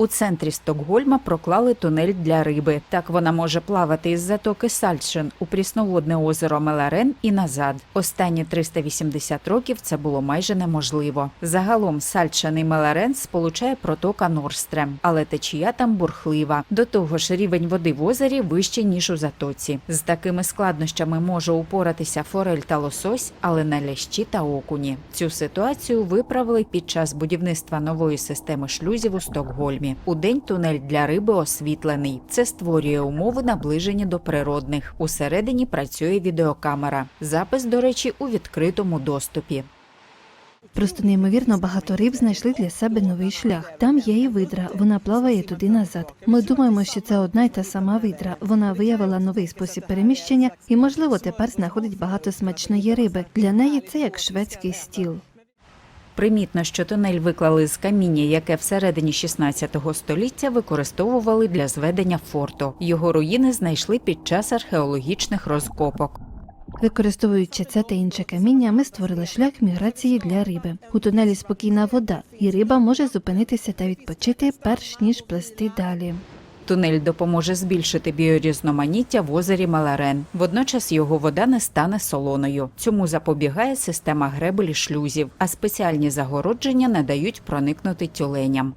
У центрі Стокгольма проклали тунель для риби. Так вона може плавати із затоки Сальчен у прісноводне озеро Меларен і назад. Останні 380 років це було майже неможливо. Загалом Сальчен і Меларен сполучає протока Норстрем, але течія там бурхлива. До того ж, рівень води в озері вищий ніж у затоці. З такими складнощами може упоратися форель та лосось, але не лящі та окуні. Цю ситуацію виправили під час будівництва нової системи шлюзів у Стокгольмі. У день тунель для риби освітлений. Це створює умови, наближені до природних. Усередині працює відеокамера. Запис, до речі, у відкритому доступі. Просто неймовірно багато риб знайшли для себе новий шлях. Там є і видра, вона плаває туди назад. Ми думаємо, що це одна й та сама видра. Вона виявила новий спосіб переміщення і, можливо, тепер знаходить багато смачної риби. Для неї це як шведський стіл. Примітно, що тунель виклали з каміння, яке всередині 16 століття використовували для зведення форту. Його руїни знайшли під час археологічних розкопок. Використовуючи це та інше каміння, ми створили шлях міграції для риби. У тунелі спокійна вода, і риба може зупинитися та відпочити, перш ніж плести далі. Тунель допоможе збільшити біорізноманіття в озері Маларен. Водночас його вода не стане солоною. Цьому запобігає система гребелі шлюзів, а спеціальні загородження не дають проникнути тюленям.